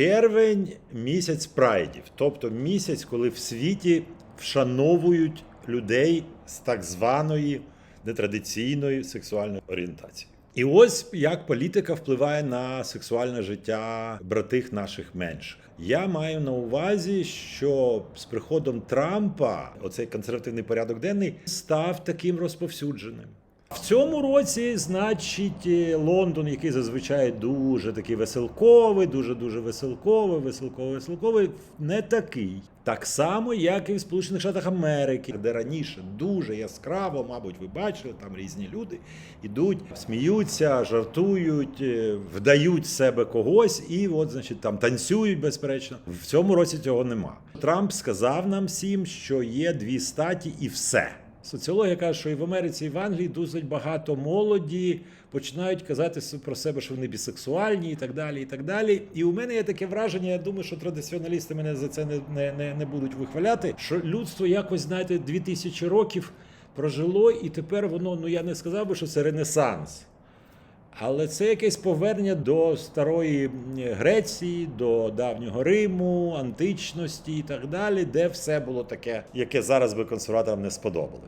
Червень місяць прайдів, тобто місяць, коли в світі вшановують людей з так званої нетрадиційної сексуальної орієнтації. І ось як політика впливає на сексуальне життя братих наших менших. Я маю на увазі, що з приходом Трампа оцей консервативний порядок денний став таким розповсюдженим. В цьому році, значить, е, Лондон, який зазвичай дуже такий веселковий, дуже дуже веселковий, веселковий, веселковий, не такий. Так само, як і в Сполучених Штатах Америки, де раніше дуже яскраво, мабуть, ви бачили, там різні люди ідуть, сміються, жартують, е, вдають себе когось, і от, значить, там танцюють безперечно. В цьому році цього нема. Трамп сказав нам всім, що є дві статі, і все. Соціологія каже, що і в Америці, і в Англії досить багато молоді починають казати про себе, що вони бісексуальні і так далі. І так далі. І у мене є таке враження, я думаю, що традиціоналісти мене за це не, не, не, не будуть вихваляти. Що людство якось, знаєте, дві тисячі років прожило, і тепер воно, ну я не сказав би, що це ренесанс. Але це якесь повернення до старої Греції, до давнього Риму, античності і так далі, де все було таке, яке зараз би консерваторам не сподобалось.